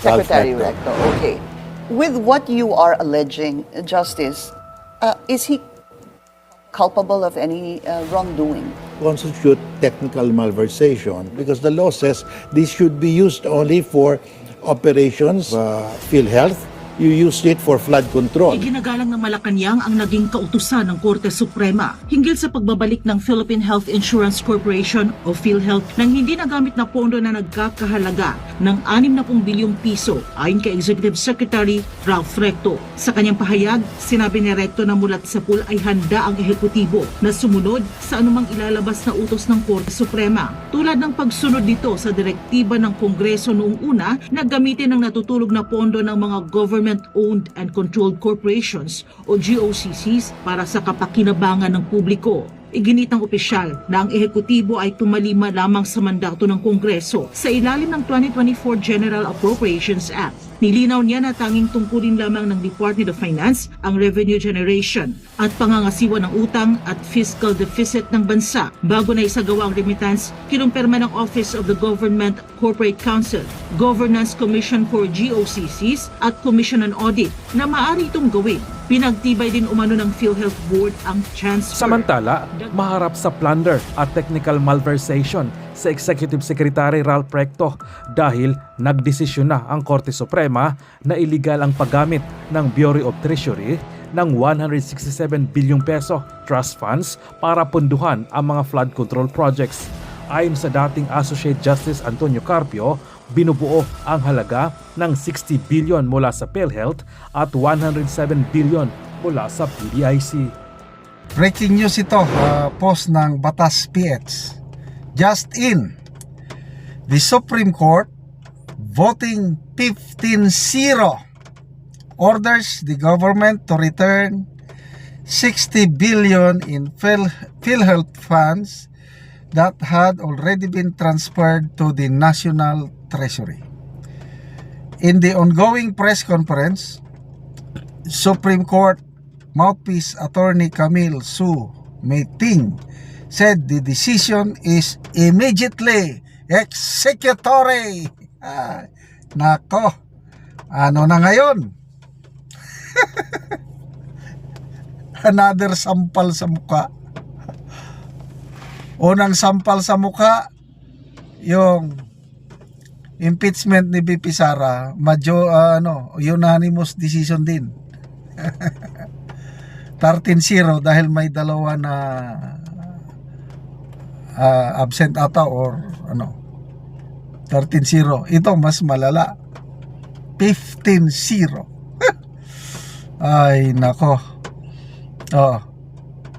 Secretary Recto. Recto. Okay. With what you are alleging, Justice, uh, is he culpable of any uh, wrongdoing? constitute technical malversation because the law says this should be used only for operations, uh, PhilHealth. You used it for flood control. Iginagalang ng Malacanang ang naging kautusan ng Korte Suprema hinggil sa pagbabalik ng Philippine Health Insurance Corporation o PhilHealth nang hindi nagamit na pondo na nagkakahalaga ng 60 bilyong piso ayon kay Executive Secretary Ralph Recto. Sa kanyang pahayag, sinabi ni Recto na mulat sa pool ay handa ang ehekutibo na sumunod sa anumang ilalabas na utos ng Korte Suprema. Tulad ng pagsunod dito sa direktiba ng Kongreso noong una na gamitin ang natutulog na pondo ng mga government-owned and controlled corporations o GOCCs para sa kapakinabangan ng publiko. Iginitang opisyal na ang ehekutibo ay tumalima lamang sa mandato ng Kongreso sa ilalim ng 2024 General Appropriations Act. Nilinaw niya na tanging tungkulin lamang ng Department of Finance ang revenue generation at pangangasiwa ng utang at fiscal deficit ng bansa bago na isagawa ang remittance kinumpirma ng Office of the Government Corporate Council, Governance Commission for GOCCs at Commission on Audit na maaari itong gawin. Pinagtibay din umano ng PhilHealth Board ang transfer. Samantala, maharap sa plunder at technical malversation sa Executive Secretary Ralph Recto dahil nagdesisyon na ang Korte Suprema na iligal ang paggamit ng Bureau of Treasury ng 167 bilyong peso trust funds para punduhan ang mga flood control projects. Ayon sa dating Associate Justice Antonio Carpio, binubuo ang halaga ng 60 billion mula sa PhilHealth at 107 billion mula sa PDIC. Breaking news ito, uh, post ng Batas PX. Just in, the Supreme Court voting 15-0 orders the government to return 60 billion in Phil, PhilHealth funds that had already been transferred to the National Treasury. In the ongoing press conference, Supreme Court mouthpiece attorney Camille Su Meiting said the decision is immediately executory. Ah, nako, ano na ngayon? Another sampal sa mukha. Unang sampal sa mukha, yung impeachment ni BP Sara, majo, ah, ano, unanimous decision din. 13-0 dahil may dalawa na ah, absent ata or ano 13-0 ito mas malala 15-0 ay nako. Oh.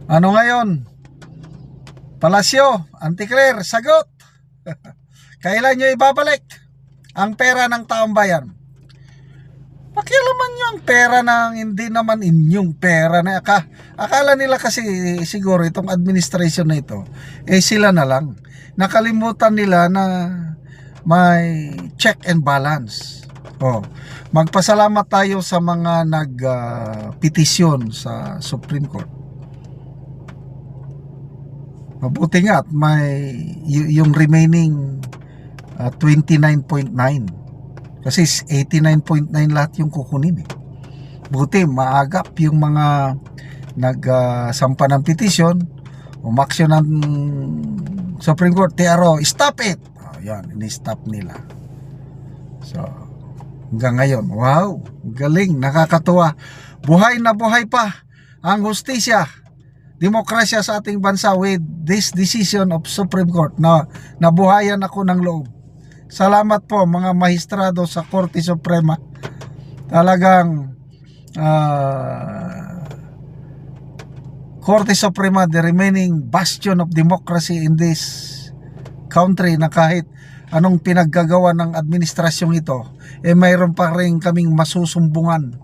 ano ngayon? Palasyo Anticlair sagot. Kailan nyo ibabalik ang pera ng taong bayan? Pakialaman nyo ang pera ng hindi naman inyong pera na aka, akala nila kasi siguro itong administration na ito eh sila na lang. Nakalimutan nila na may check and balance oh magpasalamat tayo sa mga nag ah, petisyon sa Supreme Court mabuti nga at may yung remaining ah, 29.9 kasi 89.9 lahat yung kukunin eh. Buti maagap yung mga nagsampa ng petisyon, umaksyon ng Supreme Court, TRO, stop it! Oh, yan, ini-stop nila. So, hanggang ngayon, wow, galing, nakakatuwa. Buhay na buhay pa ang hustisya, demokrasya sa ating bansa with this decision of Supreme Court na nabuhayan ako ng loob. Salamat po mga mahistrado sa Korte Suprema. Talagang ah, Korte Suprema, the remaining bastion of democracy in this country na kahit anong pinaggagawa ng administrasyong ito, eh mayroon pa rin kaming masusumbungan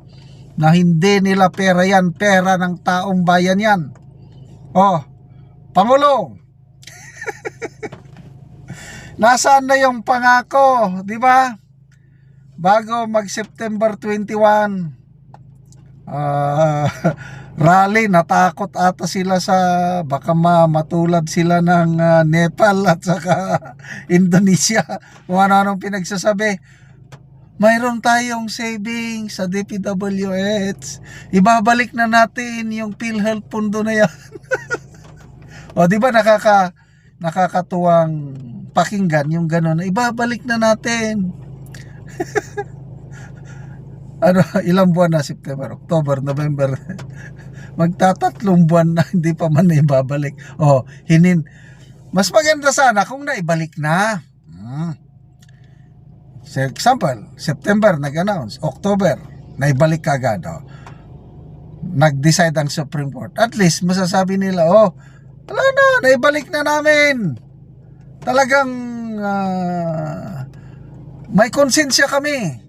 na hindi nila pera yan, pera ng taong bayan yan. Oh, Pangulo, Nasaan na yung pangako, di ba? Bago mag September 21, ah, rally, natakot ata sila sa baka ma matulad sila ng ah, Nepal at saka Indonesia. Kung ano-anong pinagsasabi. mayroon tayong savings sa DPWH. Ibabalik na natin yung PhilHealth pundo na yan. o di ba nakaka nakakatuwang pakinggan yung gano'n. Ibabalik na natin. Ano, ilang buwan na September, October, November. Magtatatlong buwan na hindi pa man ibabalik. O, hinin. Mas maganda sana kung naibalik na. Hmm. For example, September nag-announce, October, naibalik ka agad. Oh. Nag-decide ang Supreme Court. At least, masasabi nila, oh, wala na, naibalik na namin. Talagang ah, may konsensya kami.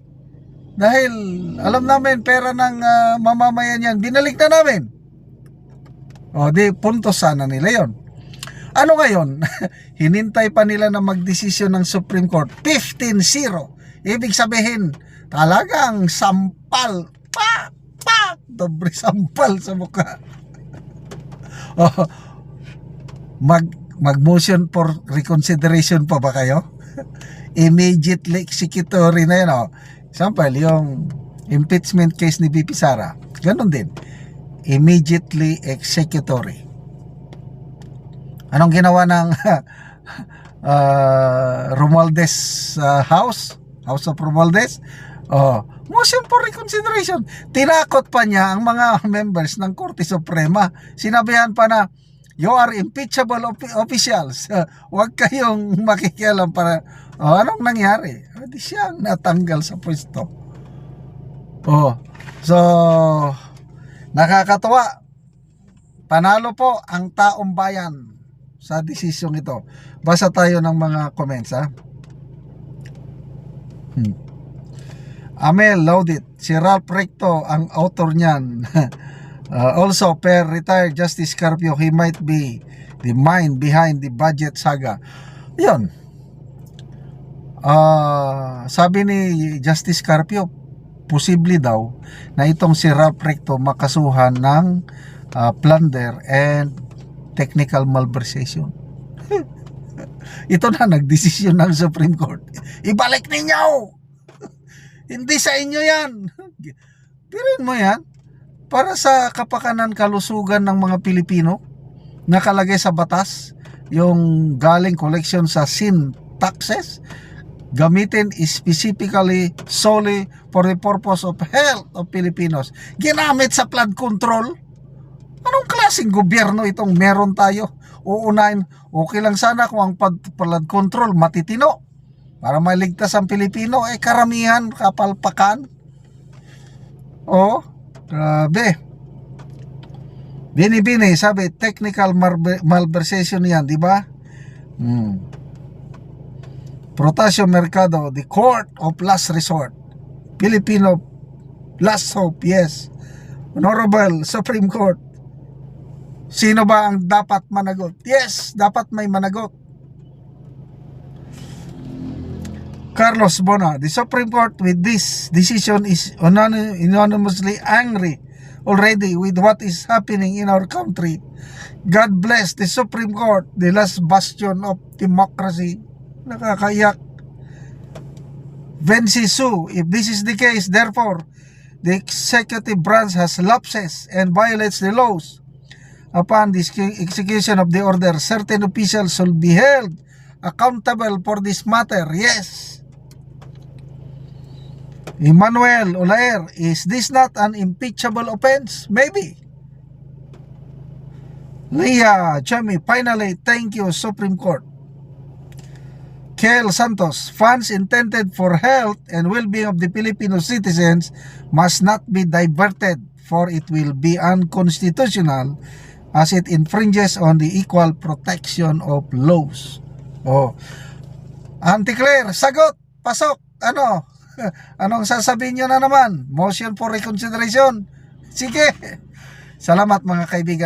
Dahil alam namin pera ng ah, mamamayan yan, binalik na namin. O di, punto sana nila yon. Ano ngayon? Hinintay pa nila na magdesisyon ng Supreme Court. 15-0. Ibig sabihin, talagang sampal. Pa! Pa! Dobre sampal sa mukha. oh, mag, mag-motion for reconsideration pa ba kayo? Immediately executory na yun. Oh. Example, yung impeachment case ni BP Sara. Ganon din. Immediately executory. Anong ginawa ng uh, Romualdez uh, House? House of Romualdez? Oh, motion for reconsideration. Tinakot pa niya ang mga members ng Korte Suprema. Sinabihan pa na, you are impeachable officials. Huwag kayong makikialam para, oh, anong nangyari? Di siyang natanggal sa pwesto. Oh, so, nakakatawa. Panalo po ang taong bayan sa desisyong ito. Basa tayo ng mga comments ha. Hmm. Amel Laudit, si Ralph Recto ang author niyan. Uh, also, per retired Justice Carpio, he might be the mind behind the budget saga. Yun. Ah, sabi ni Justice Carpio, posible daw na itong si Ralph Recto makasuhan ng ah, plunder and technical malversation. Ito na nagdesisyon ng Supreme Court. Ibalik ninyo! Hindi sa inyo yan. Pirin mo yan. Para sa kapakanan kalusugan ng mga Pilipino, nakalagay sa batas, yung galing collection sa sin taxes, gamitin specifically solely for the purpose of health of Filipinos. Ginamit sa flood control. Anong klaseng gobyerno itong meron tayo? Uunahin, okay lang sana kung ang flood control matitino para maligtas ang Pilipino, eh karamihan kapalpakan. Oh, grabe. Bini-bini, sabi, technical malversation yan, di ba? Hmm. Protasio Mercado, the court of last resort. Filipino last hope, yes. Honorable Supreme Court. Sino ba ang dapat managot? Yes, dapat may managot. Carlos Bona, the Supreme Court with this decision is unani- unanimously angry already with what is happening in our country. God bless the Supreme Court, the last bastion of democracy. Nakakaiyak. Venci Su, if this is the case, therefore, the executive branch has lapses and violates the laws. Upon the exec- execution of the order, certain officials should be held accountable for this matter. Yes. Emmanuel Olaer, is this not an impeachable offense? Maybe. Leah Chami, finally, thank you, Supreme Court. Kel Santos, funds intended for health and well-being of the Filipino citizens must not be diverted for it will be unconstitutional as it infringes on the equal protection of laws. Oh. Auntie Claire, sagot, pasok, ano? Anong sasabihin nyo na naman? Motion for reconsideration? Sige. Salamat mga kaibigan.